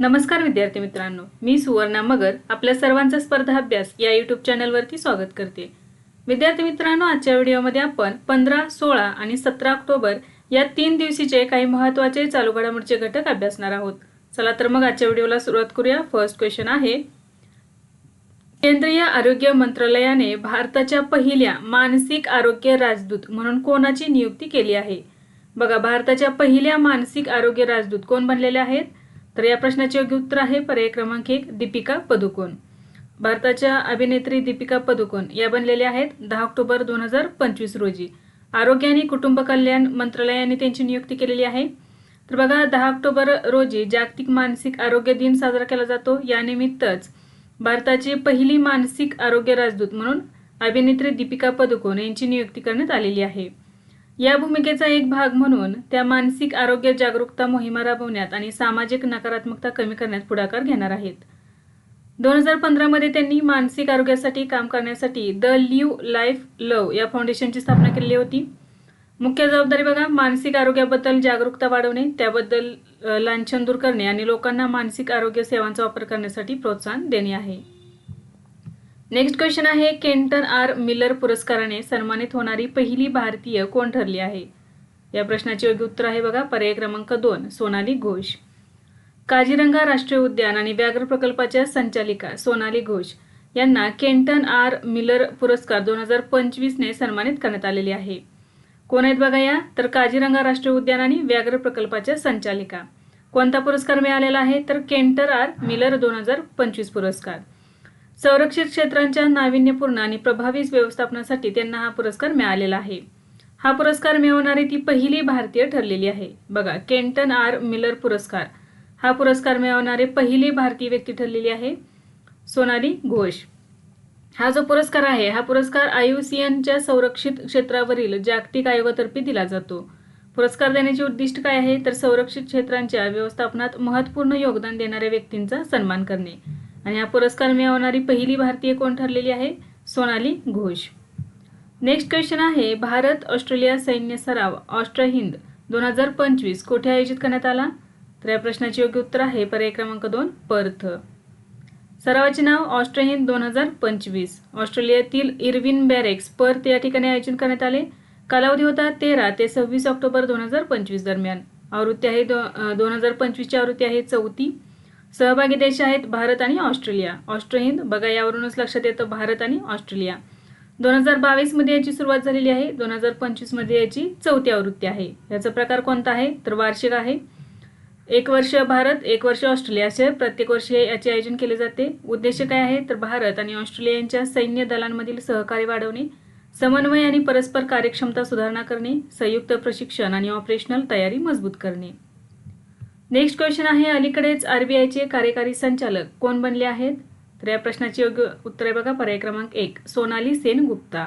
नमस्कार विद्यार्थी मित्रांनो मी सुवर्णा मगर आपल्या सर्वांचा स्पर्धा अभ्यास या यूट्यूब चॅनलवरती स्वागत करते. विद्यार्थी मित्रांनो आजच्या व्हिडिओमध्ये आपण पंधरा सोळा आणि सतरा ऑक्टोबर या तीन दिवशीचे काही महत्त्वाचे चालू घडामोडीचे घटक अभ्यासणार आहोत. चला तर मग आजच्या व्हिडिओला सुरुवात करूया. फर्स्ट क्वेश्चन आहे केंद्रीय आरोग्य मंत्रालयाने भारताच्या पहिल्या मानसिक आरोग्य राजदूत म्हणून कोणाची नियुक्ती केली आहे? बघा भारताच्या पहिल्या मानसिक आरोग्य राजदूत कोण बनलेले आहेत? तर या प्रश्नाचे योग्य उत्तर आहे पर्याय क्रमांक एक दीपिका पदुकोण. भारताच्या अभिनेत्री दीपिका पदुकोण या बनलेल्या आहेत दहा ऑक्टोबर दोन हजार पंचवीस रोजी. आरोग्य आणि कुटुंब कल्याण मंत्रालयाने त्यांची नियुक्ती केलेली आहे. तर बघा दहा ऑक्टोबर रोजी जागतिक मानसिक आरोग्य दिन साजरा केला जातो. यानिमित्तच भारताची पहिली मानसिक आरोग्य राजदूत म्हणून अभिनेत्री दीपिका पदुकोण यांची नियुक्ती करण्यात आलेली आहे. या भूमिकेचा एक भाग म्हणून त्या मानसिक आरोग्य जागरूकता मोहिमा राबवण्यात आणि सामाजिक नकारात्मकता कमी करण्यात पुढाकार घेणार आहेत. दोन हजार पंधरामध्ये त्यांनी मानसिक आरोग्यासाठी काम करण्यासाठी द लिव्ह लाईफ लव या फाउंडेशनची स्थापना केलेली होती. मुख्य जबाबदारी बघा मानसिक आरोग्याबद्दल जागरूकता वाढवणे त्याबद्दल लांछन दूर करणे आणि लोकांना मानसिक आरोग्य सेवांचा वापर करण्यासाठी प्रोत्साहन देणे आहे. नेक्स्ट क्वेश्चन आहे केंटन आर मिलर पुरस्काराने सन्मानित होणारी पहिली भारतीय कोण ठरली आहे? या प्रश्नाचे योग्य उत्तर आहे बघा पर्याय क्रमांक दोन सोनाली घोष. काझीरंगा राष्ट्रीय उद्यान आणि व्याघ्र प्रकल्पाच्या संचालिका सोनाली घोष यांना केंटन आर मिलर पुरस्कार दोन हजार पंचवीसने सन्मानित करण्यात आलेले आहे. कोण आहेत बघा या? तर काझीरंगा राष्ट्रीय उद्यान आणि व्याघ्र प्रकल्पाच्या संचालिका. कोणता पुरस्कार मिळालेला आहे? तर केंटर आर मिलर दोन हजार पंचवीस पुरस्कार. संरक्षित क्षेत्रांच्या नाविन्यपूर्ण आणि प्रभावी व्यवस्थापनासाठी त्यांना हा पुरस्कार मिळालेला आहे. हा पुरस्कार मिळवणारी ती पहिली भारतीय ठरलेली आहे. बघा केंटन आर मिलर पुरस्कार. हा पुरस्कार मिळवणारे पहिली भारतीय व्यक्ती ठरलेली आहे सोनाली घोष. हा जो पुरस्कार आहे हा पुरस्कार आयुसीएनच्या संरक्षित क्षेत्रावरील जागतिक आयोगातर्फे दिला जातो. पुरस्कार देण्याचे उद्दिष्ट काय आहे? तर संरक्षित क्षेत्रांच्या व्यवस्थापनात महत्त्वपूर्ण योगदान देणाऱ्या व्यक्तींचा सन्मान करणे. आणि हा पुरस्कार मिळवणारी पहिली भारतीय कोण ठरलेली आहे? सोनाली घोष. नेक्स्ट क्वेश्चन आहे भारत ऑस्ट्रेलिया सैन्य सराव ऑस्ट्र हिंद दोन हजार पंचवीस कोठे आयोजित करण्यात आला? तर या प्रश्नाचे योग्य उत्तर आहे पर्याय क्रमांक दोन पर्थ. सरावाचे नाव ऑस्ट्र हिंद दोन हजार पंचवीस. ऑस्ट्रेलियातील इरविन बॅरेक्स पर्थ या ठिकाणी आयोजन करण्यात आले. कालावधी होता तेरा ते सव्वीस ऑक्टोबर दोन हजार पंचवीस दरम्यान. आवृत्ती आहे दो दोन हजार पंचवीसची आवृत्ती आहे चौथी. सहभागी देश आहेत भारत आणि ऑस्ट्रेलिया. ऑस्ट्रो हिंद बघा यावरूनच लक्षात येतं भारत आणि ऑस्ट्रेलिया. दोन हजार बावीसमध्ये याची सुरुवात झालेली आहे. दोन हजार पंचवीसमध्ये याची चौथी आवृत्ती आहे. याचा प्रकार कोणता आहे? तर वार्षिक आहे. एक वर्ष भारत एक वर्ष ऑस्ट्रेलिया असे प्रत्येक वर्षी याचे आयोजन केले जाते. उद्देश काय आहे? तर भारत आणि ऑस्ट्रेलिया यांच्या सैन्य दलांमधील सहकार्य वाढवणे समन्वय आणि परस्पर कार्यक्षमता सुधारणा करणे संयुक्त प्रशिक्षण आणि ऑपरेशनल तयारी मजबूत करणे. नेक्स्ट क्वेश्चन आहे अलीकडेच आरबीआयचे कार्यकारी संचालक कोण बनले आहेत? तर या प्रश्नाचे योग्य उत्तर आहे बघा पर्याय क्रमांक एक सोनाली सेन गुप्ता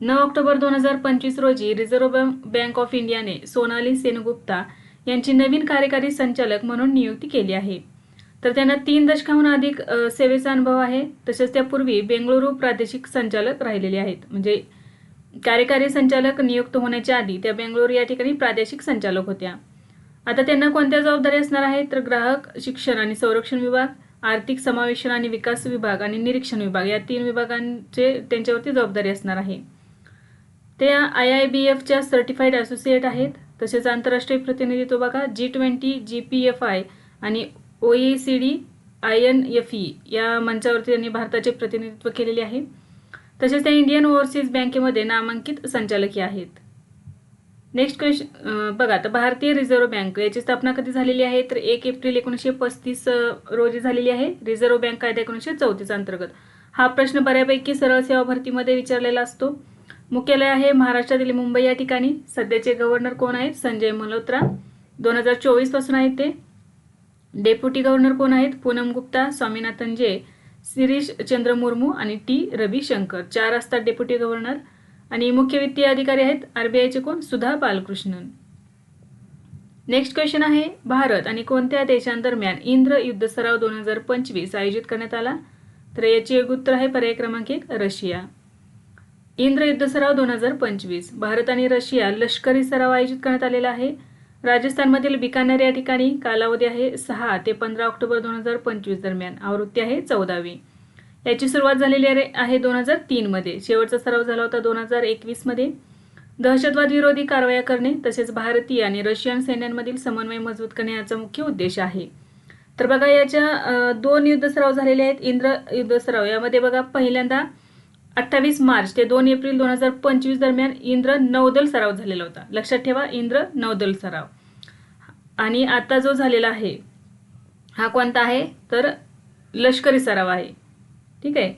नऊ ऑक्टोबर दोन हजार पंचवीस रोजी रिझर्व्ह बँक ऑफ इंडियाने सोनाली सेनगुप्ता यांची नवीन कार्यकारी संचालक म्हणून नियुक्ती केली आहे. तर त्यांना तीन दशकाहून अधिक सेवेचा अनुभव आहे. तसेच त्यापूर्वी बेंगळुरू प्रादेशिक संचालक राहिलेले आहेत. म्हणजे कार्यकारी संचालक नियुक्त होण्याच्या आधी त्या बेंगळुरू या ठिकाणी प्रादेशिक संचालक होत्या. आता त्यांना कोणत्या जबाबदारी असणार आहेत तर ग्राहक शिक्षण आणि संरक्षण विभाग आर्थिक समावेशन आणि विकास विभाग आणि निरीक्षण विभाग या तीन विभागांचे त्यांच्यावरती जबाबदारी असणार आहे. ते आय आय बी एफच्या सर्टिफाईड असोसिएट आहेत. तसेच आंतरराष्ट्रीय प्रतिनिधित्व बघा. G twenty G P F I आणि O E C D I N F E या मंचावरती त्यांनी भारताचे प्रतिनिधित्व केलेले आहे. तसेच त्या इंडियन ओव्हरसीज बँकेमध्ये नामांकित संचालकी आहेत. नेक्स्ट क्वेश्चन बघा आता भारतीय रिझर्व्ह बँक याची स्थापना कधी झालेली आहे? तर एक एप्रिल एकोणीसशे पस्तीस रोजी झालेली आहे. रिझर्व्ह बँक कायदा एकोणीसशे चौतीस अंतर्गत. हा प्रश्न बऱ्यापैकी सरळ सेवा भरतीमध्ये विचारलेला असतो. मुख्यालय आहे महाराष्ट्रातील मुंबई या ठिकाणी. सध्याचे गव्हर्नर कोण आहेत? संजय मल्होत्रा. दोन हजार चोवीसपासून आहेत ते. डेप्युटी गव्हर्नर कोण आहेत? पूनम गुप्ता स्वामीनाथन जे शिरीष चंद्र मुर्मू आणि टी रविशंकर. चार असतात डेप्युटी गव्हर्नर आणि मुख्य वित्तीय अधिकारी आहेत आरबीआयचे कोण? सुधा बालकृष्णन. नेक्स्ट क्वेश्चन आहे भारत आणि कोणत्या देशांदरम्यान इंद्र युद्ध सराव दोन हजार पंचवीस आयोजित करण्यात आला? तर याचे एक उत्तर आहे पर्याय क्रमांक एक रशिया. इंद्र युद्ध सराव दोन हजार पंचवीस भारत आणि रशिया लष्करी सराव आयोजित करण्यात आलेला आहे. राजस्थानमधील बिकानेर या ठिकाणी कालावधी आहे सहा ते पंधरा ऑक्टोबर दोन हजार पंचवीस दरम्यान. आवृत्ती आहे चौदावी. याची सुरुवात झालेली आहे- आहे दोन हजार तीनमध्ये शेवटचा सराव झाला होता दोन हजार एकवीसमध्ये दहशतवाद विरोधी कारवाया करणे तसेच भारतीय आणि रशियन सैन्यांमधील समन्वय मजबूत करणे याचा मुख्य उद्देश आहे. तर बघा याच्या दोन युद्ध सराव झालेले आहेत. इंद्र युद्ध सराव. यामध्ये बघा पहिल्यांदा अठ्ठावीस मार्च ते दोन एप्रिल दोन हजार पंचवीस दरम्यान इंद्र नौदल सराव झालेला होता. लक्षात ठेवा इंद्र नौदल सराव. आणि आता जो झालेला आहे हा कोणता आहे? तर लष्करी सराव आहे. ठीक आहे.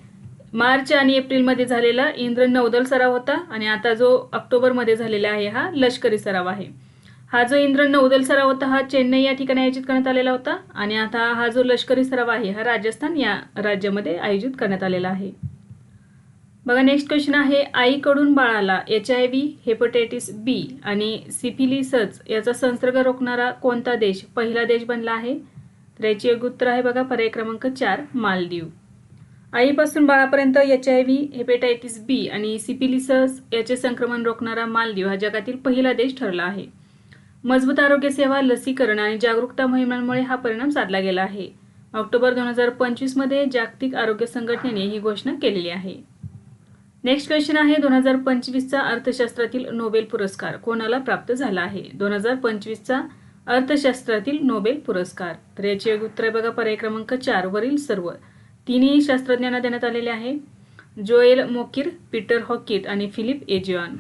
मार्च आणि एप्रिलमध्ये झालेला इंद्र नौदल सराव होता आणि आता जो ऑक्टोबरमध्ये झालेला आहे हा लष्करी सराव आहे. हा जो इंद्र नौदल सराव होता हा चेन्नई या ठिकाणी आयोजित करण्यात आलेला होता आणि आता हा जो लष्करी सराव आहे हा राजस्थान या राज्यामध्ये आयोजित करण्यात आलेला आहे. बघा नेक्स्ट क्वेश्चन आहे आईकडून बाळाला H I V hepatitis B आणि सिफिलिसच याचा संसर्ग रोखणारा कोणता देश पहिला देश बनला आहे? तर याची एक उत्तर आहे बघा पर्याय क्रमांक चार मालदीव. आईपासून बाळापर्यंत H I V hepatitis B आणि सिपिलिसस याचे संक्रमण रोखणारा मालदीव हा जगातील पहिला देश ठरला आहे. मजबूत आरोग्य सेवा लसीकरण आणि जागरूकता मोहिमांमुळे हा परिणाम साधला गेला आहे. ऑक्टोबर दोन हजार पंचवीसमध्ये जागतिक आरोग्य संघटनेने ही घोषणा केलेली आहे. नेक्स्ट क्वेश्चन आहे दोन हजार पंचवीसचा अर्थशास्त्रातील नोबेल पुरस्कार कोणाला प्राप्त झाला आहे? दोन हजार पंचवीसचा अर्थशास्त्रातील नोबेल पुरस्कार. तर याचे उत्तर बघा पर्याय क्रमांक चार वरील सर्व. तिन्ही शास्त्रज्ञांना देण्यात आलेले आहे. जोएल मोकिर पीटर हॉकिट आणि फिलिप एजिऑन.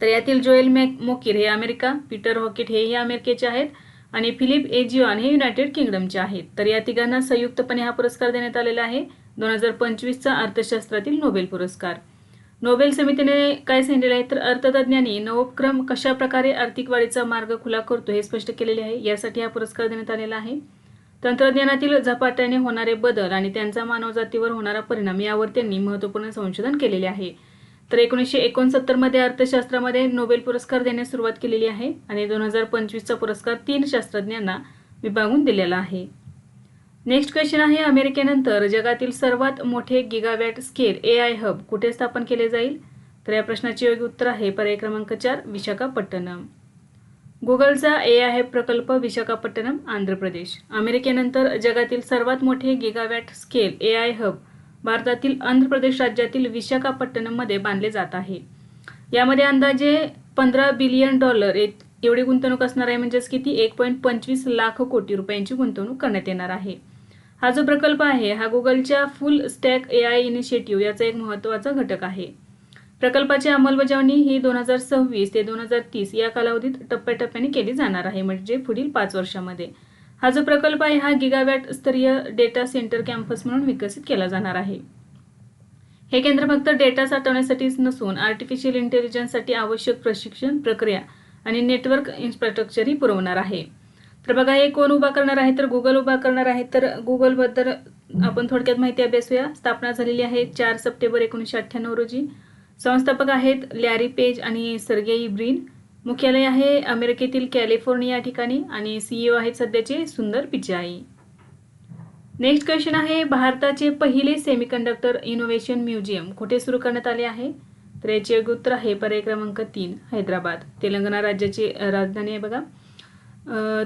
तर यातील जोएल मॅक मोकिर हे अमेरिका पीटर हॉकिट हेही अमेरिकेचे आहेत आणि फिलिप एजिऑन हे युनायटेड किंगडमचे आहेत. तर या तिघांना संयुक्तपणे हा पुरस्कार देण्यात आलेला आहे. दोन हजार पंचवीसचा अर्थशास्त्रातील नोबेल पुरस्कार. नोबेल समितीने काय सांगितलेलं आहे? तर अर्थतज्ञांनी नवोपक्रम कशा प्रकारे आर्थिक वाढीचा मार्ग खुला करतो हे स्पष्ट केलेले आहे. यासाठी हा पुरस्कार देण्यात आलेला आहे. तंत्रज्ञानातील झपाट्याने होणारे बदल आणि त्यांचा मानवजातीवर होणारा परिणाम यावर त्यांनी महत्त्वपूर्ण संशोधन केलेले आहे. तर एकोणीसशे एकोणसत्तरमध्ये अर्थशास्त्रामध्ये नोबेल पुरस्कार देण्यास सुरुवात केलेली आहे आणि दोन हजार पंचवीसचा पुरस्कार तीन शास्त्रज्ञांना विभागून दिलेला आहे. नेक्स्ट क्वेश्चन आहे अमेरिकेनंतर. जगातील सर्वात मोठे gigawatt scale A I hub कुठे स्थापन केले जाईल? तर या प्रश्नाचे योग्य उत्तर आहे पर्याय क्रमांक चार विशाखापट्टणम. गुगलचा ए आय प्रकल्प विशाखापट्टणम आंध्र प्रदेश. अमेरिकेनंतर जगातील सर्वात मोठे gigawatt scale A I hub भारतातील आंध्र प्रदेश राज्यातील विशाखापट्टणममध्ये बांधले जात आहे. यामध्ये अंदाजे पंधरा बिलियन डॉलर एवढी गुंतवणूक असणार आहे म्हणजेच किती? एक पॉईंट पंचवीस लाख कोटी रुपयांची गुंतवणूक करण्यात येणार आहे. हा जो प्रकल्प आहे हा गुगलच्या full stack A I initiative याचा एक महत्त्वाचा घटक आहे. प्रकल्पाची अंमलबजावणी ही दोन हजार सव्वीस ते दोन हजार तीस या कालावधीत टप्प्याटप्प्याने केली जाणार आहे म्हणजे पुढील पाच वर्षामध्ये. हा जो प्रकल्प आहे हा गिगावॅट स्तरीय डेटा सेंटर कॅम्पस म्हणून विकसित केला जाणार आहे. हे केंद्र फक्त डेटा साठवण्यासाठीच नसून आर्टिफिशियल इंटेलिजन्ससाठी आवश्यक प्रशिक्षण प्रक्रिया आणि नेटवर्क इन्फ्रास्ट्रक्चरही पुरवणार आहे. तर बघा हे कोण उभा करणार आहे? तर गुगल उभा करणार आहे. तर गुगलबद्दल आपण थोडक्यात माहिती अभ्यासूया. स्थापना झालेली आहे चार सप्टेंबर एकोणीसशे अठ्ठ्याण्णव रोजी. संस्थापक आहेत लॅरी पेज आणि सर्गेई ब्रिन. मुख्यालय आहे अमेरिकेतील कॅलिफोर्निया ठिकाणी आणि सीईओ आहेत सध्याचे सुंदर पिचाई. नेक्स्ट क्वेश्चन आहे भारताचे पहिले सेमीकंडक्टर इनोव्हेशन म्युझियम कुठे सुरू करण्यात आले आहे? तर याचे उत्तर आहे पर्याय क्रमांक तीन हैदराबाद तेलंगणा राज्याची राजधानी आहे बघा.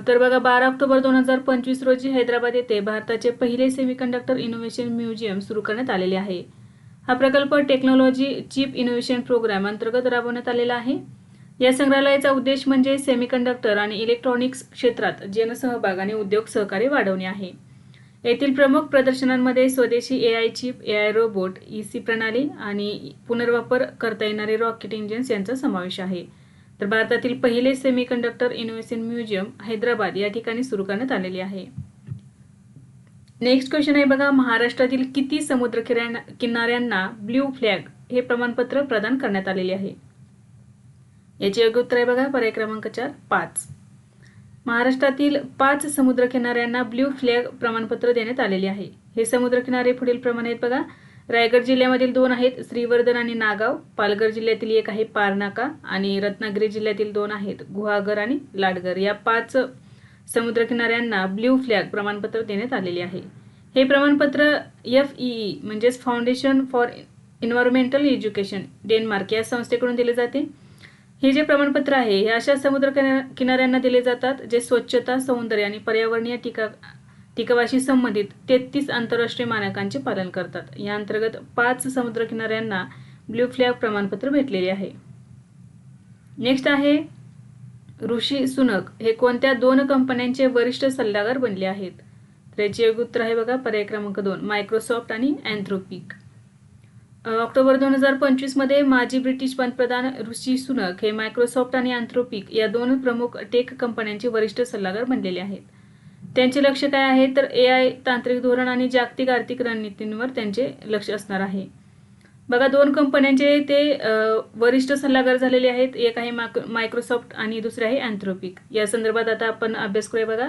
तर बघा बारा ऑक्टोबर दोन हजार पंचवीस रोजी हैदराबाद येथे भारताचे पहिले सेमीकंडक्टर इनोव्हेशन म्युझियम सुरू करण्यात आलेले आहे. हा प्रकल्प टेक्नॉलॉजी चिप इनोव्हेशन प्रोग्राम अंतर्गत राबवण्यात आलेला आहे. या संग्रहालयाचा उद्देश म्हणजे सेमीकंडक्टर आणि इलेक्ट्रॉनिक्स क्षेत्रात जनसहभाग आणि उद्योग सहकार्य वाढवणे आहे. येथील प्रमुख प्रदर्शनांमध्ये स्वदेशी A I chip A I robot E C प्रणाली आणि पुनर्वापर करता येणारे रॉकेट इंजिन्स यांचा समावेश आहे. तर भारतातील पहिले सेमीकंडक्टर इनोव्हेशन म्युझियम हैदराबाद या ठिकाणी सुरू करण्यात आलेले आहे. नेक्स्ट क्वेश्चन आहे बघा महाराष्ट्रातील किती समुद्र किनाऱ्यांना ब्ल्यू फ्लॅग हे प्रमाणपत्र प्रदान करण्यात आलेले आहे? याचे योग्य उत्तर आहे बघा पर्याय क्रमांक चार पाच. महाराष्ट्रातील पाच समुद्र किनाऱ्यांना ब्ल्यू फ्लॅग प्रमाणपत्र देण्यात आलेले आहे. हे समुद्र किनारे पुढील प्रमाणे आहेत बघा. रायगड जिल्ह्यामधील दोन आहेत श्रीवर्धन आणि नागाव. पालघर जिल्ह्यातील एक आहे पारनाका आणि रत्नागिरी जिल्ह्यातील दोन आहेत गुहागर आणि लाडगर. या पाच समुद्रकिनाऱ्यांना ब्ल्यू फ्लॅग प्रमाणपत्र देण्यात आलेले आहे. हे प्रमाणपत्र एफ ई म्हणजेच foundation for environmental education Denmark या संस्थेकडून दिले जाते. हे जे प्रमाणपत्र आहे हे अशा समुद्र किनाऱ्यांना दिले जातात जे स्वच्छता सौंदर्य आणि पर्यावरणीय टिका टिकावाशी संबंधित तेहतीस आंतरराष्ट्रीय मानकांचे पालन करतात. या अंतर्गत पाच समुद्र किनाऱ्यांना ब्ल्यू फ्लॅग प्रमाणपत्र भेटलेले आहे. नेक्स्ट आहे ऋषी सुनक हे कोणत्या दोन कंपन्यांचे वरिष्ठ सल्लागार बनले आहेत? तर याचे उत्तर आहे बघा पर्याय क्रमांक दोन मायक्रोसॉफ्ट आणि अँथ्रोपिक ऑक्टोबर दोन हजार पंचवीसमध्ये माजी ब्रिटिश पंतप्रधान ऋषी सुनक हे मायक्रोसॉफ्ट आणि अँथ्रोपिक या दोन प्रमुख टेक कंपन्यांचे वरिष्ठ सल्लागार बनलेले आहेत. त्यांचे लक्ष काय आहे? तर ए आय तांत्रिक धोरण आणि जागतिक आर्थिक रणनीतींवर त्यांचे लक्ष असणार आहे. बघा दोन कंपन्यांचे ते वरिष्ठ सल्लागार झालेले आहेत. एक आहे माक मायक्रोसॉफ्ट आणि दुसरे आहे अँथ्रोपिक. या संदर्भात आता आपण अभ्यास करूया बघा.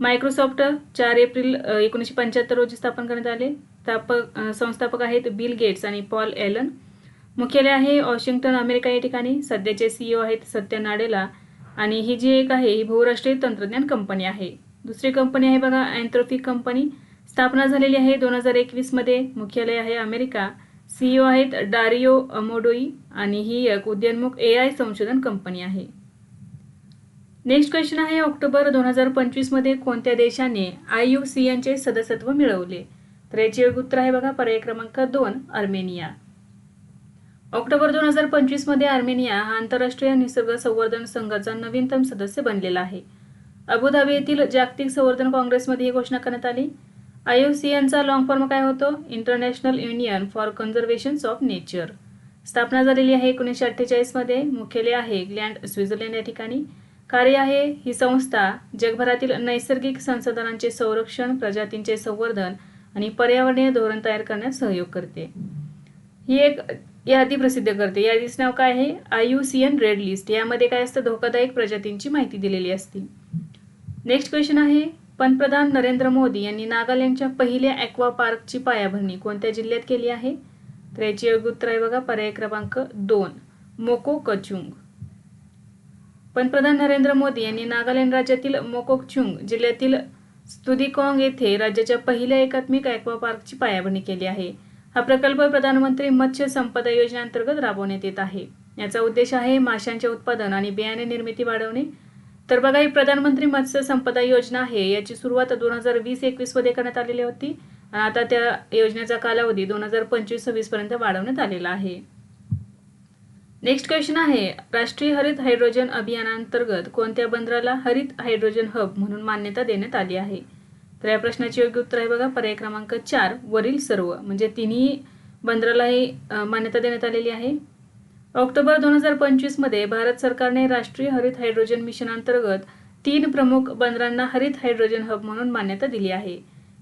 मायक्रोसॉफ्ट चार एप्रिल एकोणीसशे पंच्याहत्तर रोजी स्थापन करण्यात आले. स्थापक संस्थापक आहेत बिल गेट्स आणि पॉल एलन. मुख्यालय आहे वॉशिंग्टन अमेरिका या ठिकाणी. सध्याचे सीईओ आहेत सत्य नाडेला. आणि ही जी एक आहे ही बहुराष्ट्रीय तंत्रज्ञान कंपनी आहे. दुसरी कंपनी आहे बघा अँथ्रोपिक कंपनी. स्थापना झालेली आहे दोन हजार एकवीसमध्ये मुख्यालय आहे अमेरिका. सीईओ आहेत डारिओ अमोडोई आणि ही एक उद्योन्मुख ए आय संशोधन कंपनी आहे. नेक्स्ट क्वेश्चन आहे ऑक्टोबर दोन हजार पंचवीसमध्ये कोणत्या देशाने आय यू सी एनचे सदस्यत्व मिळवले? तर याचे योग्य उत्तर आहे बघा पर्याय क्रमांक दोन अर्मेनिया ऑक्टोबर दोन हजार पंचवीसमध्ये आर्मेनिया हा आंतरराष्ट्रीय निसर्ग संवर्धन संघाचा नवीनतम सदस्य बनलेला आहे. अबुधाबी येथील जागतिक संवर्धन काँग्रेसमध्ये ही घोषणा करण्यात आली. आय यू सी एनचा लॉंग फॉर्म काय होतो? International union for conservations of nature स्थापना झालेली आहे एकोणीसशे अठ्ठेचाळीसमध्ये मुख्यालय आहे ग्लँड स्वित्झर्लंड या ठिकाणी. कार्य आहे ही संस्था जगभरातील नैसर्गिक संसाधनांचे संरक्षण प्रजातींचे संवर्धन आणि पर्यावरणीय धोरण तयार करण्यात सहयोग करते. ही एक यादी प्रसिद्ध करते. यादीचं नाव काय आहे? I U C N red list. यामध्ये काय असतं? धोकादायक प्रजातींची माहिती दिलेली असते. नेक्स्ट क्वेश्चन आहे पंतप्रधान नरेंद्र मोदी यांनी नागालँडच्या पहिल्या ॲक्वा पार्कची पायाभरणी कोणत्या जिल्ह्यात केली आहे? तर याची अगुत्र उत्तर आहे बघा पर्याय क्रमांक दोन मोको कचुंग पंतप्रधान नरेंद्र मोदी यांनी नागालँड राज्यातील मोकोकचुंग जिल्ह्यातील स्तुदिकॉंग येथे राज्याच्या पहिल्या एकात्मिक ॲक्वा पार्कची पायाभरणी केली आहे. हा प्रकल्प प्रधानमंत्री मत्स्य संपदा योजनेअंतर्गत राबवण्यात येत आहे. याचा उद्देश आहे माशांचे उत्पादन आणि बियाणे निर्मिती वाढवणे. तर बघा ही प्रधानमंत्री मत्स्य संपदा योजना आहे. याची सुरुवात दोन हजार वीस एकवीसमध्ये करण्यात आलेली होती. आणि आता त्या योजनेचा कालावधी दोन हजार पंचवीस सव्वीस पर्यंत वाढवण्यात आलेला आहे. नेक्स्ट क्वेश्चन आहे राष्ट्रीय हरित हायड्रोजन अभियानांतर्गत कोणत्या बंदराला हरित हायड्रोजन हब म्हणून मान्यता देण्यात आली आहे? तर या प्रश्नाचे योग्य उत्तर आहे बघा पर्याय क्रमांक चार वरील सर्व म्हणजे तिन्ही बंदरालाही मान्यता देण्यात आलेली आहे. ऑक्टोबर दोन हजार पंचवीसमध्ये भारत सरकारने राष्ट्रीय हरित हायड्रोजन मिशन अंतर्गत तीन प्रमुख बंदरांना हरित हायड्रोजन हब म्हणून मान्यता दिली आहे.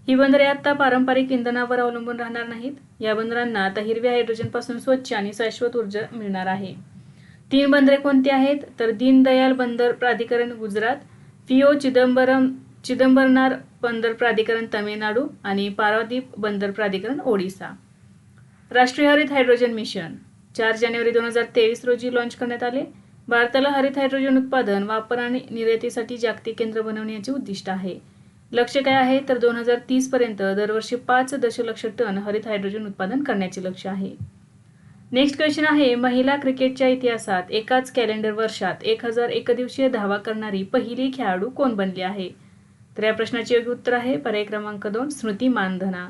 ही बंदरे आता पारंपरिक इंधनावर अवलंबून राहणार नाहीत. या बंदरांना आता हिरव्या हायड्रोजनपासून स्वच्छ आणि शाश्वत ऊर्जा मिळणार आहे. तीन बंदरे कोणती आहेत? तर दीनदयाल बंदर प्राधिकरण गुजरात फिओ चिदंबरम चिदंबरनार बंदर प्राधिकरण तमिळनाडू आणि पारादीप बंदर प्राधिकरण ओडिसा. राष्ट्रीय हरित हायड्रोजन मिशन. चार जानेवारी दोन हजार तेवीस रोजी लॉन्च करण्यात आले. भारताला हरित हायड्रोजन उत्पादन वापर आणि निर्यातीसाठी जागतिक केंद्र बनवण्याचे उद्दिष्ट आहे. लक्ष काय आहे? तर दोन हजार तीस पर्यंत दरवर्षी पाच दशलक्ष टन हरित हायड्रोजन उत्पादन करण्याचे लक्ष आहे. नेक्स्ट क्वेश्चन आहे महिला क्रिकेटच्या इतिहासात एकाच कॅलेंडर वर्षात एक हजार एकदिवसीय धावा करणारी पहिली खेळाडू कोण बनली आहे? तर या प्रश्नाचे योग्य उत्तर आहे पर्याय क्रमांक दोन स्मृती मानधना.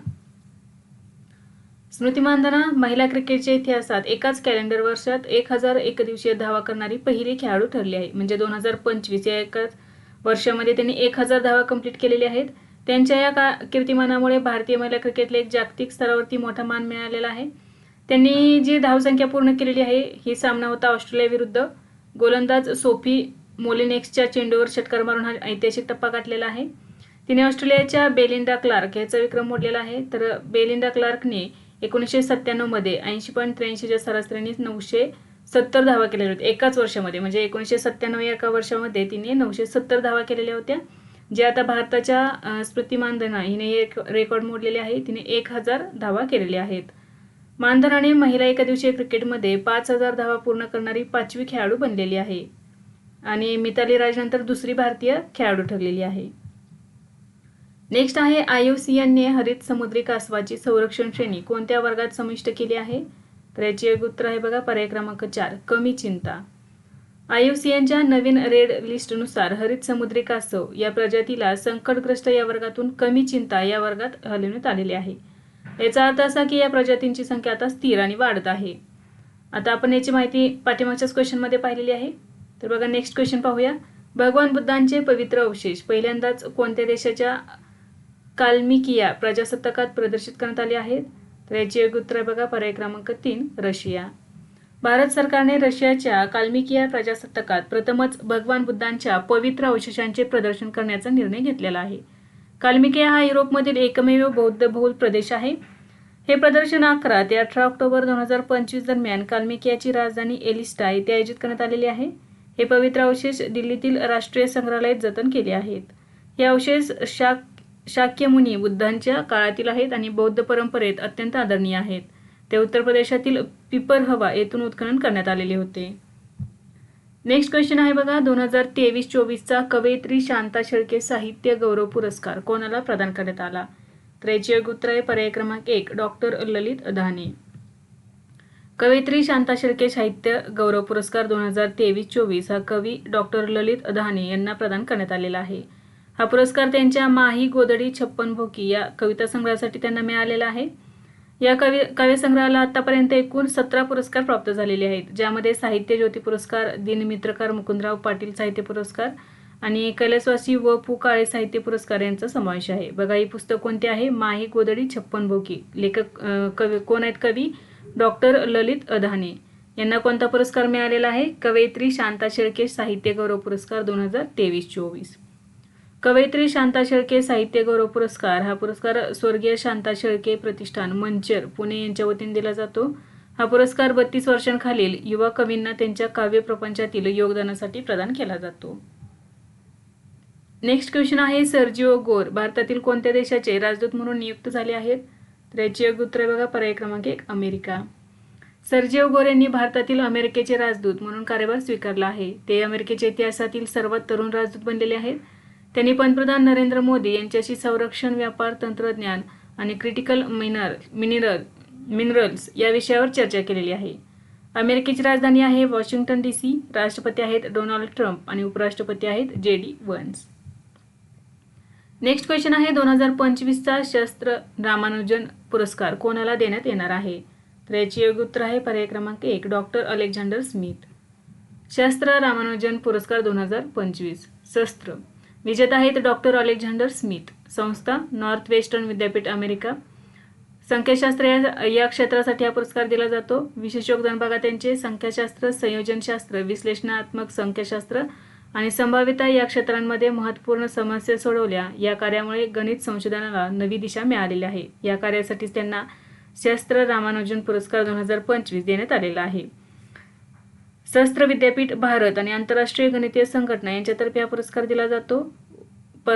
स्मृती मानधना महिला क्रिकेटच्या इतिहासात एकाच कॅलेंडर वर्षात एक हजार एकदिवसीय धावा करणारी पहिली खेळाडू ठरली आहे. म्हणजे दोन हजार पंचवीस या एकाच वर्षामध्ये त्यांनी एक हजार धावा कंप्लीट केलेल्या आहेत. त्यांच्या या का कीर्तिमानामुळे भारतीय महिला क्रिकेटला एक जागतिक स्तरावरती मोठा मान मिळालेला आहे. त्यांनी जी धावसंख्या पूर्ण केलेली आहे ही सामना होता ऑस्ट्रेलियाविरुद्ध गोलंदाज सोफी मोलिनेक्सच्या चेंडूवर षटकार मारून हा ऐतिहासिक टप्पा गाठलेला आहे. तिने ऑस्ट्रेलियाच्या बेलिंडा क्लार्क याचा विक्रम मोडलेला आहे. तर बेलिंडा क्लार्कने एकोणीसशे सत्त्याण्णवमध्ये ऐंशी पॉईंट त्र्याऐंशीच्या सरासरीने नऊशे सत्तर धावा केलेल्या होत्या. एकाच वर्षामध्ये म्हणजे एकोणीसशे सत्त्याण्णव या एका वर्षामध्ये तिने नऊशे सत्तर धावा केलेल्या होत्या. जे आता भारताच्या स्मृती मानधना हिने एक रेकॉर्ड मोडलेले आहे. तिने एक हजार धावा केलेल्या आहेत. मानधनाने महिला एका दिवशीय क्रिकेटमध्ये पाच हजार धावा पूर्ण करणारी पाचवी खेळाडू बनलेली आहे. आणि मिताली राजनंतर दुसरी भारतीय खेळाडू ठरलेली आहे. नेक्स्ट आहे आय ओ सी एनने हरित समुद्री कासवाची संरक्षण श्रेणी कोणत्या वर्गात समाविष्ट केली आहे? तर याचे एक उत्तर आहे बघा पर्याय क्रमांक चार कमी चिंता. आय ओ सी एनच्या नवीन रेड लिस्टनुसार हरित समुद्री कासव या प्रजातीला संकटग्रस्त या वर्गातून कमी चिंता या वर्गात हलवण्यात आलेले आहे. याचा अर्थ असा की या प्रजातींची संख्या आता स्थिर आणि वाढत आहे. आता आपण याची माहिती पाठीमागच्याच क्वेश्चनमध्ये पाहिलेली आहे. तर बघा नेक्स्ट क्वेश्चन पाहूया. भगवान बुद्धांचे पवित्र अवशेष पहिल्यांदाच कोणत्या देशाच्या काल्मिकिया प्रजासत्ताकात प्रदर्शित करण्यात आले आहेत. तर याची योग्य उत्तर आहे बघा पर्याय क्रमांक तीन रशिया. भारत सरकारने रशियाच्या काल्मिकिया प्रजासत्ताकात प्रथमच भगवान बुद्धांच्या पवित्र अवशेषांचे प्रदर्शन करण्याचा निर्णय घेतलेला आहे. काल्मिकिया हा युरोपमधील एकमेव बौद्ध बहुल प्रदेश आहे. हे प्रदर्शन अकरा ते अठरा ऑक्टोबर दोन हजार पंचवीस दरम्यान काल्मिकियाची राजधानी एलिस्टा येथे आयोजित करण्यात आलेले आहे. हे पवित्र अवशेष दिल्लीतील राष्ट्रीय संग्रहालयात जतन केले आहेत. हे अवशेष शाक शाक्यमुनी बुद्धांच्या काळातील आहेत आणि बौद्ध परंपरेत अत्यंत आदरणीय आहेत. ते उत्तर प्रदेशातील पिपरहवा येथून उत्खनन करण्यात आलेले होते. नेक्स्ट क्वेश्चन आहे बघा. दोन हजार तेवीस चोवीसचा कवयित्री शांता शेळके साहित्य गौरव पुरस्कार कोणाला प्रदान करण्यात आला? तर याचे योग्य उत्तर आहे पर्याय क्रमांक एक डॉक्टर ललित अधाने कवयित्री शांता शेळके साहित्य गौरव पुरस्कार दोन हजार तेवीस चोवीस हा कवी डॉक्टर ललित अधाने यांना प्रदान करण्यात आलेला आहे. हा पुरस्कार त्यांच्या माही गोदडी छप्पन भोकी या कविता संग्रहासाठी त्यांना मिळालेला आहे. या कवी काव्यसंग्रहाला आतापर्यंत एकूण सतरा पुरस्कार प्राप्त झालेले आहेत ज्यामध्ये साहित्य ज्योती पुरस्कार दिनमित्रकार मुकुंदराव पाटील साहित्य पुरस्कार आणि कैलासवासी व पु. काळे साहित्य पुरस्कार यांचा समावेश आहे. बघा ही पुस्तक कोणते आहे? माही गोदडी छप्पन भोकी. लेखक कवी कोण आहेत कवी? डॉक्टर ललित अधाने यांना कोणता पुरस्कार मिळालेला आहे? कवयित्री शांता शेळके साहित्य गौरव पुरस्कार दोन हजार तेवीस चोवीस. कवयित्री शांता शेळके साहित्य गौरव पुरस्कार. हा पुरस्कार स्वर्गीय शांता शेळके प्रतिष्ठान मंचर पुणे यांच्या वतीने दिला जातो. हा पुरस्कार बत्तीस वर्षांखालील युवा कवींना त्यांच्या काव्य प्रपंचातील योगदानासाठी प्रदान केला जातो. नेक्स्ट क्वेश्चन आहे सर्जिओ गोर. भारतातील कोणत्या देशाचे राजदूत म्हणून नियुक्त झाले आहेत? तर याची योग्य उत्तर बघा. पर्याय क्रमांक एक अमेरिका. सर्जिओ गोर यांनी भारतातील अमेरिकेचे राजदूत म्हणून कार्यभार स्वीकारला आहे. ते अमेरिकेच्या इतिहासातील सर्वात तरुण राजदूत बनलेले आहेत. त्यांनी पंतप्रधान नरेंद्र मोदी यांच्याशी संरक्षण व्यापार तंत्रज्ञान आणि क्रिटिकल मिनर मिनरल मिनरल्स या विषयावर चर्चा केलेली आहे. अमेरिकेची राजधानी आहे वॉशिंग्टन डी सी. राष्ट्रपती आहेत डोनाल्ड ट्रम्प आणि उपराष्ट्रपती आहेत जे डी वन्स. नेक्स्ट क्वेश्चन आहे दोन हजार पंचवीसचा शस्त्र रामानुजन पुरस्कार कोणाला देण्यात येणार आहे? तर याची योग्य उत्तर आहे पर्याय क्रमांक एक डॉक्टर अलेक्झांडर स्मिथ. शस्त्र रामानुजन पुरस्कार दोन हजार पंचवीस. शस्त्र. विजेता आहेत डॉक्टर अलेक्झांडर स्मिथ संस्था नॉर्थ वेस्टर्न विद्यापीठ अमेरिका. संख्याशास्त्र या या क्षेत्रासाठी हा पुरस्कार दिला जातो. विशेष योगदान बघा त्यांचे. संख्याशास्त्र संयोजनशास्त्र विश्लेषणात्मक संख्याशास्त्र आणि संभाव्यता या क्षेत्रांमध्ये महत्त्वपूर्ण समस्या सोडवल्या. या कार्यामुळे गणित संशोधनाला नवी दिशा मिळालेली आहे. या कार्यासाठीच त्यांना शास्त्र रामानुजन पुरस्कार दोन हजार पंचवीस देण्यात आलेला आहे. सहस्त्र विद्यापीठ भारत आणि आंतरराष्ट्रीय गणितीय संघटना यांच्यातर्फे हा पुरस्कार दिला जातो. प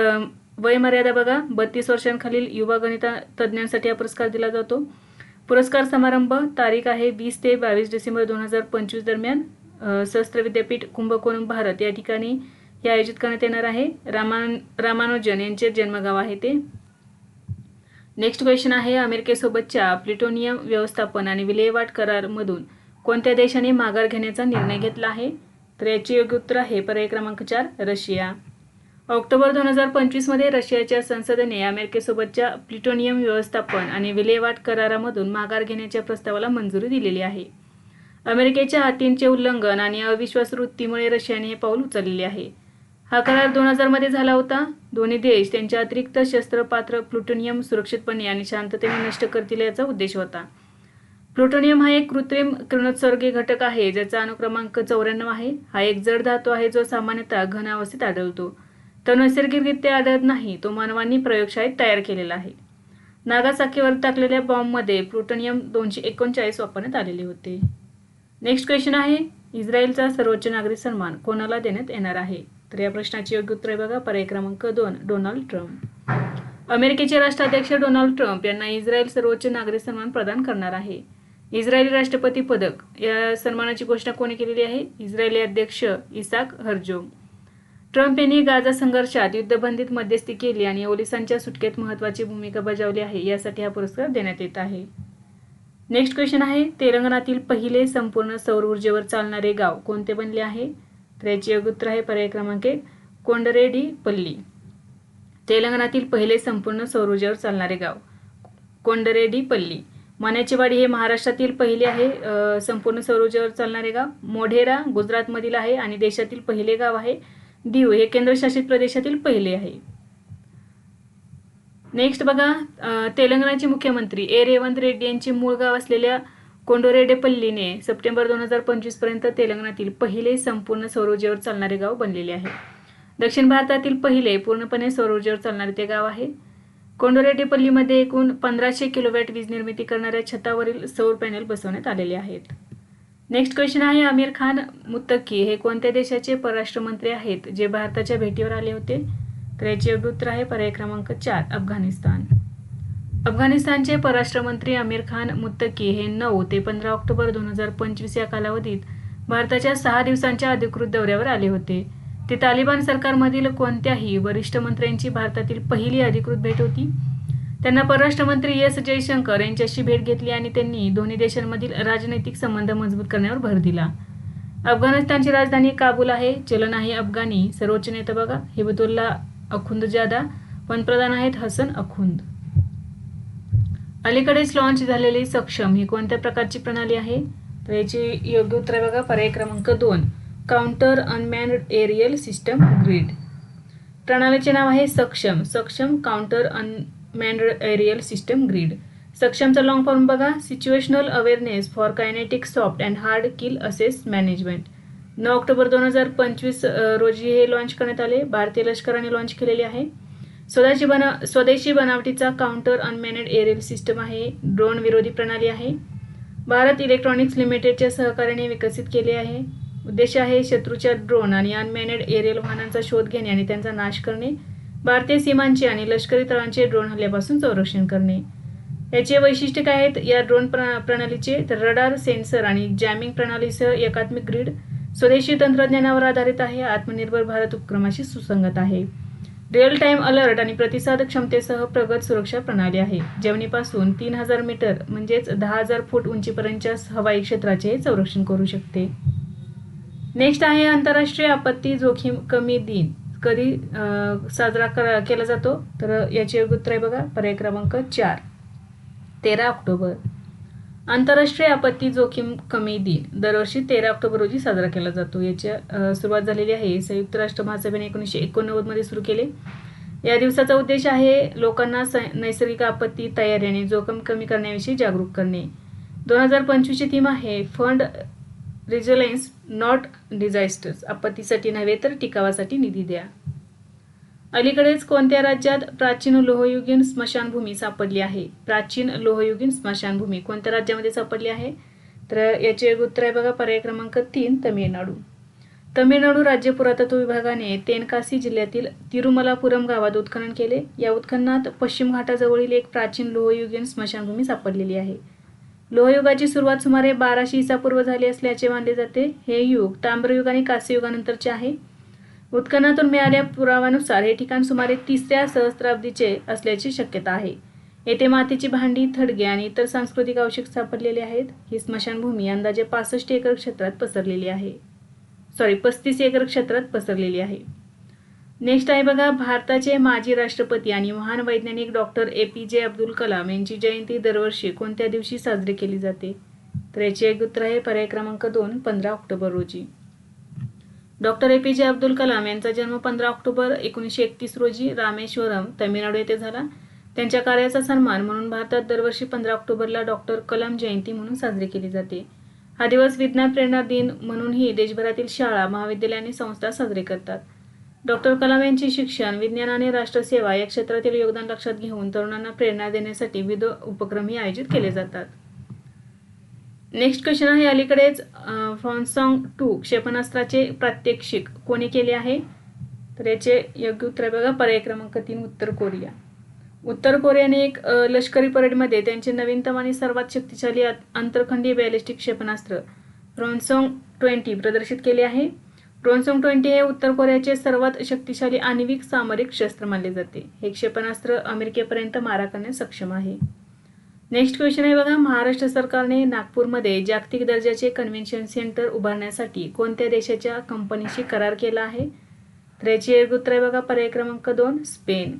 वयमर्यादा बघा बत्तीस वर्षांखालील युवा गणिता तज्ज्ञांसाठी हा पुरस्कार दिला जातो. पुरस्कार समारंभ तारीख आहे वीस ते बावीस डिसेंबर दोन हजार पंचवीस दरम्यान शस्त्र विद्यापीठ कुंभकोणम भारत या ठिकाणी हे आयोजित करण्यात येणार आहे. रामान रामानुजन यांचे जन्मगाव आहे ते. नेक्स्ट क्वेश्चन आहे अमेरिकेसोबतच्या प्लिटोनियम व्यवस्थापन आणि विल्हेवाट करारमधून कोणत्या देशाने माघार घेण्याचा निर्णय घेतला आहे? तर याचे योग्य उत्तर आहे पर्याय क्रमांक चार रशिया. ऑक्टोबर दोन हजार पंचवीसमध्ये रशियाच्या संसदेने अमेरिकेसोबतच्या प्लिटोनियम व्यवस्थापन आणि विल्हेवाट करारामधून माघार घेण्याच्या प्रस्तावाला मंजुरी दिलेली आहे. अमेरिकेच्या अटींचे उल्लंघन आणि अविश्वास वृत्तीमुळे रशियाने हे पाऊल उचललेले आहे. हा करार दोन हजारमध्ये झाला होता. दोन्ही देश त्यांच्या अतिरिक्त शस्त्रपात्र प्लुटोनियम सुरक्षितपणे आणि शांततेने नष्ट करतील याचा उद्देश होता. प्लुटोनियम हा एक कृत्रिम किरणोत्सर्गी घटक आहे ज्याचा अनुक्रमांक चौऱ्याण्णव आहे. हा एक जड धातू आहे जो सामान्यतः घन अवस्थेत आढळतो. तर नैसर्गिकरित्या आढळत नाही तो मानवांनी प्रयोगशाळेत तयार केलेला आहे. नागासाकीवर टाकलेल्या बॉम्बमध्ये प्लुटोनियम दोनशे एकोणचाळीस वापरण्यात आलेले होते. नेक्स्ट क्वेश्चन आहे इस्रायलचा सर्वोच्च नागरी सन्मान कोणाला देण्यात येणार आहे? तर या प्रश्नाची योग्य उत्तर बघा पर्याय क्रमांक दोन डोनाल्ड ट्रम्प. अमेरिकेचे राष्ट्राध्यक्ष डोनाल्ड ट्रम्प यांना इस्रायल सर्वोच्च नागरी सन्मान प्रदान करणार आहे. इस्रायली राष्ट्रपती पदक. या सन्मानाची घोषणा कोणी केलेली आहे? इस्रायली अध्यक्ष इसाक हर्जोग. ट्रम्प यांनी गाझा संघर्षात युद्धबंदीत मध्यस्थी केली आणि ओलिसांच्या सुटकेत महत्वाची भूमिका बजावली आहे यासाठी हा पुरस्कार देण्यात येत आहे. नेक्स्ट क्वेश्चन आहे तेलंगणातील पहिले संपूर्ण सौर ऊर्जेवर चालणारे गाव कोणते बनले आहे? तर याचे योग्य उत्तर आहे पर्याय क्रमांक एक कोंडरेडी पल्ली. तेलंगणातील पहिले संपूर्ण सौर ऊर्जेवर चालणारे गाव कोंडरेडी पल्ली. मान्याचीवाडी हे महाराष्ट्रातील पहिले आहे संपूर्ण सौर चालणारे गाव. मोढेरा गुजरातमधील आहे आणि देशातील पहिले गाव आहे दीव. हे केंद्रशासित प्रदेशातील पहिले आहे. नेक्स्ट बघा तेलंगणाचे मुख्यमंत्री. ए. रेवंत रेड्डी यांचे मूळ गाव असलेल्या कोंडोरेडेपल्लीने सप्टेंबर दोन हजार पंचवीसपर्यंत तेलंगणातील पहिले संपूर्ण सौर चालणारे गाव बनलेले आहे. दक्षिण भारतातील पहिले पूर्णपणे सौर चालणारे ते गाव आहे. कोंडोरेडेपल्लीमध्ये एकूण पंधराशे किलोवॅट वीज निर्मिती करणाऱ्या छतावरील सौर पॅनेल बसवण्यात आलेले आहेत. नेक्स्ट क्वेश्चन आहे आमिर खान मुत्तकी हे कोणत्या देशाचे परराष्ट्र मंत्री आहेत जे भारताच्या भेटीवर आले होते? तर याचे योग्य उत्तर आहे पर्याय क्रमांक चार अफगाणिस्तान. अफगाणिस्तानचे परराष्ट्र मंत्री आमिर खान मुत्तकी हे नऊ ते पंधरा ऑक्टोबर दोन हजार पंचवीस या कालावधीत भारताच्या सहा दिवसांच्या अधिकृत दौऱ्यावर आले होते. ते तालिबान सरकारमधील कोणत्याही वरिष्ठ मंत्र्यांची भारतातील पहिली अधिकृत भेट होती. त्यांना परराष्ट्र मंत्री एस जयशंकर यांच्याशी भेट घेतली आणि त्यांनी दोन्ही देशांमधील राजनैतिक संबंध मजबूत करण्यावर भर दिला. अफगाणिस्तानची राजधानी काबूल आहे. चलन आहे अफगाणी. सर्वोच्च नेता बघा. हिबतुल्ला अखुंदजादा. पंतप्रधान आहेत हसन अखुंद. अलीकडेच लॉन्च झालेली सक्षम ही कोणत्या प्रकारची प्रणाली आहे? तर याची योग्य उत्तर बघा. पर्याय क्रमांक दोन. Counter unmanned aerial system grid प्रणालीचे नाव आहे Saksham. Saksham counter unmanned aerial system grid सक्षमचा long form बघा. Situational awareness for kinetic soft and hard kill assess management नऊ ऑक्टोबर दोन हजार पंचवीस रोजी हे लॉन्च करण्यात आले. भारतीय लष्कराने लॉन्च केलेले आहे. स्वदेशी बना स्वदेशी बनावटीचा काउंटर अनमॅनेड एरियल सिस्टम आहे. ड्रोन विरोधी प्रणाली आहे. भारत इलेक्ट्रॉनिक्स लिमिटेडच्या सहकार्याने विकसित केले आहे. उद्देश आहे शत्रूच्या ड्रोन आणि अनमॅनेड एरियल वाहनांचा शोध घेणे आणि त्यांचा नाश करणे भारतीय सीमांचे आणि लष्करी तळांचे ड्रोन हल्ल्यापासून संरक्षण करणे. याचे वैशिष्ट्य काय आहेत? या ड्रोन प्र प्रणालीचे तर रडार सेन्सर आणि जॅमिंग प्रणालीसह एकात्मिक ग्रीड स्वदेशी तंत्रज्ञानावर आधारित आहे. आत्मनिर्भर भारत उपक्रमाशी सुसंगत आहे. रिअल टाइम अलर्ट आणि प्रतिसाद क्षमतेसह प्रगत सुरक्षा प्रणाली आहे. जमिनीपासून तीन हजार मीटर म्हणजेच दहा हजार फूट उंचीपर्यंतच्या हवाई क्षेत्राचे हे संरक्षण करू शकते. नेक्स्ट आहे आंतरराष्ट्रीय आपत्ती जोखीम कमी दिन. कधी साजरा कर केला जातो? तर याचे योग्य उत्तर आहे बघा. पर्याय क्रमांक चार. तेरा ऑक्टोबर. आंतरराष्ट्रीय आपत्ती जोखीम कमी दिन. दरवर्षी तेरा ऑक्टोबर रोजी साजरा केला जातो. याच्या सुरुवात झालेली आहे. संयुक्त राष्ट्र महासभेने एकोणीसशे एकोणनव्वदमध्ये सुरू केले. या दिवसाचा उद्देश आहे लोकांना स नैसर्गिक आपत्ती तयारी आणि जोखीम कमी करण्याविषयी जागरूक करणे. दोन हजार पंचवीसची थीम आहे फंड रिझिलेन्स नॉट डिझास्टर्स आपत्तीसाठी नव्हे तर टिकावासाठी निधी द्या. अलीकडेच कोणत्या राज्यात प्राचीन लोहयुगीन स्मशानभूमी सापडली आहे? प्राचीन लोहयुगीन स्मशानभूमी कोणत्या राज्यामध्ये सापडली आहे? तर याचे एक उत्तर आहे बघा पर्याय क्रमांक तीन तमिळनाडू. तमिळनाडू राज्य पुरातत्व विभागाने तेनकासी जिल्ह्यातील तिरुमलापुरम गावात उत्खनन केले. या उत्खननात पश्चिम घाटाजवळील एक प्राचीन लोहयुगीन स्मशानभूमी सापडलेली आहे. लोहयुगाची सुरुवात सुमारे बाराशे ईसापूर्व झाली असल्याचे मानले जाते. हे युग ताम्रयुग आणि कास्ययुगानंतरचे आहे. उत्खननातून मिळाल्या पुराव्यानुसार हे ठिकाण सुमारे तिसऱ्या सहस्त्राब्दीचे असल्याची शक्यता आहे. येथे मातीची भांडी थडगे आणि इतर सांस्कृतिक अवशेष सापडलेले आहेत. ही स्मशानभूमी अंदाजे पासष्ट एकर क्षेत्रात पसरलेली आहे. सॉरी पस्तीस एकर क्षेत्रात पसरलेली आहे. नेक्स्ट आहे बघा भारताचे माजी राष्ट्रपती आणि महान वैज्ञानिक डॉक्टर ए पी जे अब्दुल कलाम यांची जयंती दरवर्षी कोणत्या दिवशी साजरी केली जाते? तर याचे एक उत्तर आहे पर्याय क्रमांक दोन पंधरा ऑक्टोबर रोजी. डॉक्टर ए पी जे अब्दुल कलाम यांचा जन्म पंधरा ऑक्टोबर एकोणीसशे एकतीस रोजी रामेश्वरम तमिळनाडू येथे झाला. त्यांच्या कार्याचा सन्मान म्हणून भारतात दरवर्षी पंधरा ऑक्टोबरला डॉक्टर कलाम जयंती म्हणून साजरी केली जाते. हा दिवस विज्ञान प्रेरणा दिन म्हणूनही देशभरातील शाळा महाविद्यालय आणि संस्था साजरे करतात. डॉक्टर कलाम यांचे शिक्षण विज्ञान आणि राष्ट्रसेवा या क्षेत्रातील योगदान लक्षात घेऊन तरुणांना प्रेरणा देण्यासाठी विविध उपक्रमही आयोजित केले जातात. नेक्स्ट क्वेश्चन आहे अलीकडेच फॉन्सॉंग टू क्षेपणास्त्राचे प्रात्यक्षिक कोणी केले आहे? तर याचे योग्य उत्तर बघा पर्याय क्रमांक तीन उत्तर कोरिया. उत्तर कोरियाने एक लष्करी परेडमध्ये त्यांचे नवीनतम आणि सर्वात शक्तिशाली आंतरखंडीय बॅलिस्टिक क्षेपणास्त्र रॉन्सॉंग ट्वेंटी प्रदर्शित केले आहे. रॉन्सॉंग ट्वेंटी हे उत्तर कोरियाचे सर्वात शक्तिशाली आण्विक सामरिक शस्त्र मानले जाते. हे क्षेपणास्त्र अमेरिकेपर्यंत मारा करण्यास सक्षम आहे. नेक्स्ट क्वेश्चन आहे बघा महाराष्ट्र सरकारने नागपूरमध्ये जागतिक दर्जाचे कन्व्हेन्शन सेंटर उभारण्यासाठी कोणत्या देशाच्या कंपनीशी करार केला आहे? तर याची एक उत्तर आहे बघा पर्याय क्रमांक दोन स्पेन.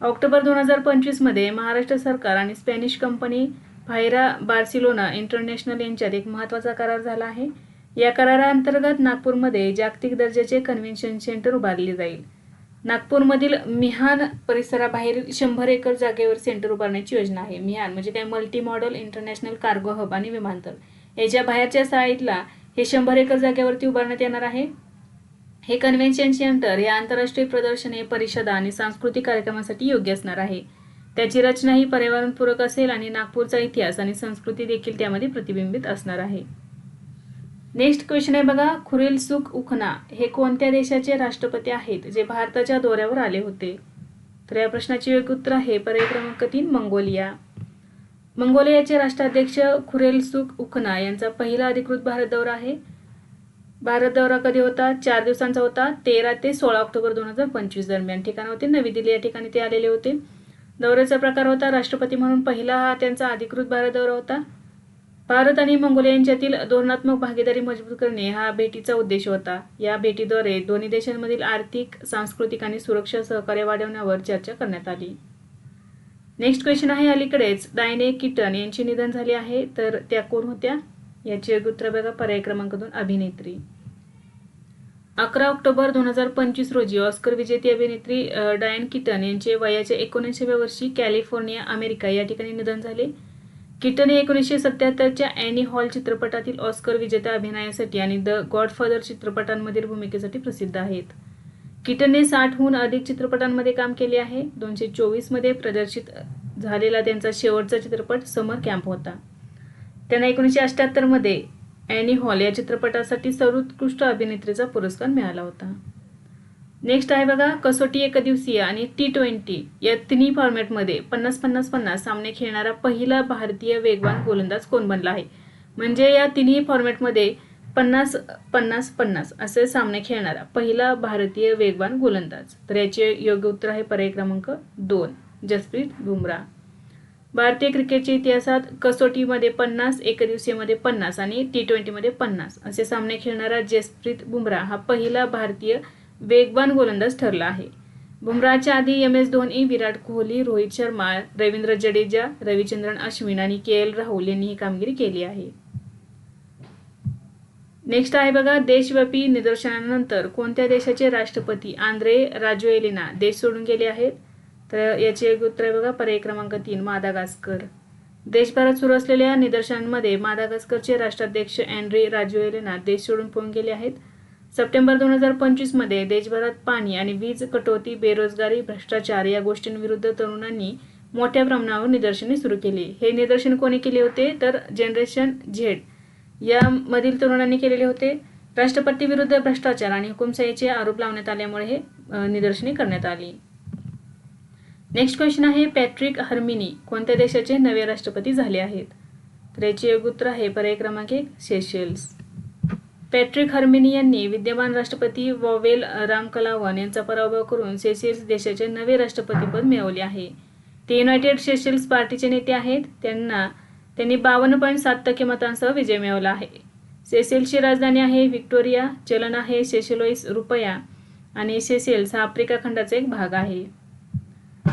ऑक्टोबर दोन हजार पंचवीसमध्ये महाराष्ट्र सरकार आणि Spanish company Fira Barcelona international यांच्यात एक महत्त्वाचा करार झाला आहे. या कराराअंतर्गत नागपूरमध्ये जागतिक दर्जाचे कन्व्हेन्शन सेंटर उभारले जाईल. नागपूरमधील मिहान परिसराबाहेर शंभर एकर जागेवर सेंटर उभारण्याची योजना आहे. मिहान म्हणजे काय? Multi model international cargo hub आणि विमानतळ. याच्या बाहेरच्या साईडला हे शंभर एकर जागेवरती उभारण्यात येणार आहे. हे कन्व्हेन्शन सेंटर हे आंतरराष्ट्रीय प्रदर्शने परिषदा आणि सांस्कृतिक कार्यक्रमासाठी योग्य असणार आहे. त्याची रचना ही पर्यावरणपूरक असेल आणि नागपूरचा इतिहास आणि संस्कृती देखील त्यामध्ये प्रतिबिंबित असणार आहे. नेक्स्ट क्वेश्चन आहे बघा खुरील सुख उखना. हे कोणत्या देशाचे राष्ट्रपती आहेत जे भारताच्या दौऱ्यावर आले होते? तर या प्रश्नाचे योग्य उत्तर आहे पर्याय क्रमांक तीन मंगोलिया. मंगोलियाचे राष्ट्राध्यक्ष खुरेल सुख उखना यांचा पहिला अधिकृत भारत दौरा आहे. भारत दौरा कधी होता? चार दिवसांचा होता तेरा ते सोळा ऑक्टोबर दोन हजार पंचवीस दरम्यान. ठिकाण होते नवी दिल्ली. या ठिकाणी ते आलेले होते. दौऱ्याचा प्रकार होता राष्ट्रपती म्हणून पहिला हा त्यांचा अधिकृत भारत दौरा होता. भारत आणि मंगोलिया यांच्यातील धोरणात्मक भागीदारी मजबूत करणे हा भेटीचा उद्देश होता. या भेटीद्वारे दोन्ही देशांमधील आर्थिक सांस्कृतिक आणि सुरक्षा सहकार्य वाढवण्यावर चर्चा करण्यात आली. नेक्स्ट क्वेश्चन आहे अलीकडेच. डायने किटन यांचे निधन झाले आहे तर त्या कोण होत्या? याचे उत्तर बघा पर्याय क्रमांक दोन अभिनेत्री. अकरा ऑक्टोबर दोन हजार पंचवीस रोजी ऑस्कर विजेती अभिनेत्री डायन किटन यांचे वयाच्या एकोणऐंशीव्या वर्षी कॅलिफोर्निया अमेरिका या ठिकाणी निधन झाले. किटने एकोणीसशे सत्याहत्तरच्या अॅनी हॉल चित्रपटातील ऑस्कर विजेत्या अभिनयासाठी आणि द गॉडफादर चित्रपटांमधील भूमिकेसाठी प्रसिद्ध आहेत. किटनने साठहून अधिक चित्रपटांमध्ये काम केले आहे. दोनशे चोवीसमध्ये प्रदर्शित झालेला त्यांचा शेवटचा चित्रपट समर कॅम्प होता. त्यांना एकोणीसशे अठ्ठ्याहत्तरमध्ये अॅनी हॉल या चित्रपटासाठी सर्वोत्कृष्ट अभिनेत्रीचा पुरस्कार मिळाला होता. नेक्स्ट आहे बघा कसोटी एकदिवसीय आणि टी ट्वेंटी या तिन्ही फॉर्मॅटमध्ये पन्नास पन्नास पन्नास सामने खेळणारा पहिला भारतीय वेगवान गोलंदाज कोण बनला आहे? म्हणजे या तिन्ही फॉर्मॅटमध्ये पन्नास पन्नास पन्नास असे सामने खेळणारा पहिला भारतीय वेगवान गोलंदाज. तर याचे योग्य उत्तर आहे पर्याय क्रमांक दोन जसप्रीत बुमराह. भारतीय क्रिकेटच्या इतिहासात कसोटीमध्ये पन्नास एकदिवसीयमध्ये पन्नास आणि टी ट्वेंटीमध्ये पन्नास असे सामने खेळणारा जसप्रीत बुमराह हा पहिला भारतीय वेगवान गोलंदाज ठरला आहे. बुमराहच्या आधी एम एस धोनी विराट कोहली रोहित शर्मा रवींद्र जडेजा रविचंद्रन अश्विन आणि के एल राहुल यांनी ही कामगिरी केली आहे. नेक्स्ट आहे बघा देशव्यापी निदर्शनानंतर कोणत्या देशाचे राष्ट्रपती आंद्रे राजोएलिना देश सोडून गेले आहेत? तर याचे एक उत्तर आहे बघा पर्याय क्रमांक तीन मादागास्कर. देशभरात सुरू असलेल्या निदर्शनांमध्ये मादागास्करचे राष्ट्राध्यक्ष अँड्रे राजोएलिना देश सोडून पळून गेले आहेत. सप्टेंबर दोन हजार पंचवीसमध्ये देशभरात पाणी आणि वीज कटौती बेरोजगारी भ्रष्टाचार या गोष्टींविरुद्ध तरुणांनी मोठ्या प्रमाणावर निदर्शने सुरू केली. हे निदर्शन कोणी केले होते? तर जनरेशन झेड. यामधील तरुणांनी केलेले होते. राष्ट्रपती विरुद्ध भ्रष्टाचार आणि हुकुमशाहीचे आरोप लावण्यात आल्यामुळे हे निदर्शने करण्यात आली. नेक्स्ट क्वेश्चन आहे पॅट्रिक हर्मिनी कोणत्या देशाचे नवे राष्ट्रपती झाले आहेत? तर याचे योग्य उत्तर आहे पर्याय क्रमांक एक सेशेल्स. पॅट्रिक हर्मिनी यांनी विद्यमान राष्ट्रपती वॉवेल रामकलावन यांचा पराभव करून सेशेल्स देशाचे नवे राष्ट्रपतीपद मिळवले आहे. ते युनायटेड सेशेल्स पार्टीचे नेते आहेत. त्यांना त्यांनी बावन्न पॉईंट सात टक्के मतांसह विजय मिळवला आहे. सेसेल्सची राजधानी आहे व्हिक्टोरिया. चलन आहे सेशेलोईस रुपया आणि सेसेल्स हा आफ्रिका खंडाचा एक भाग आहे.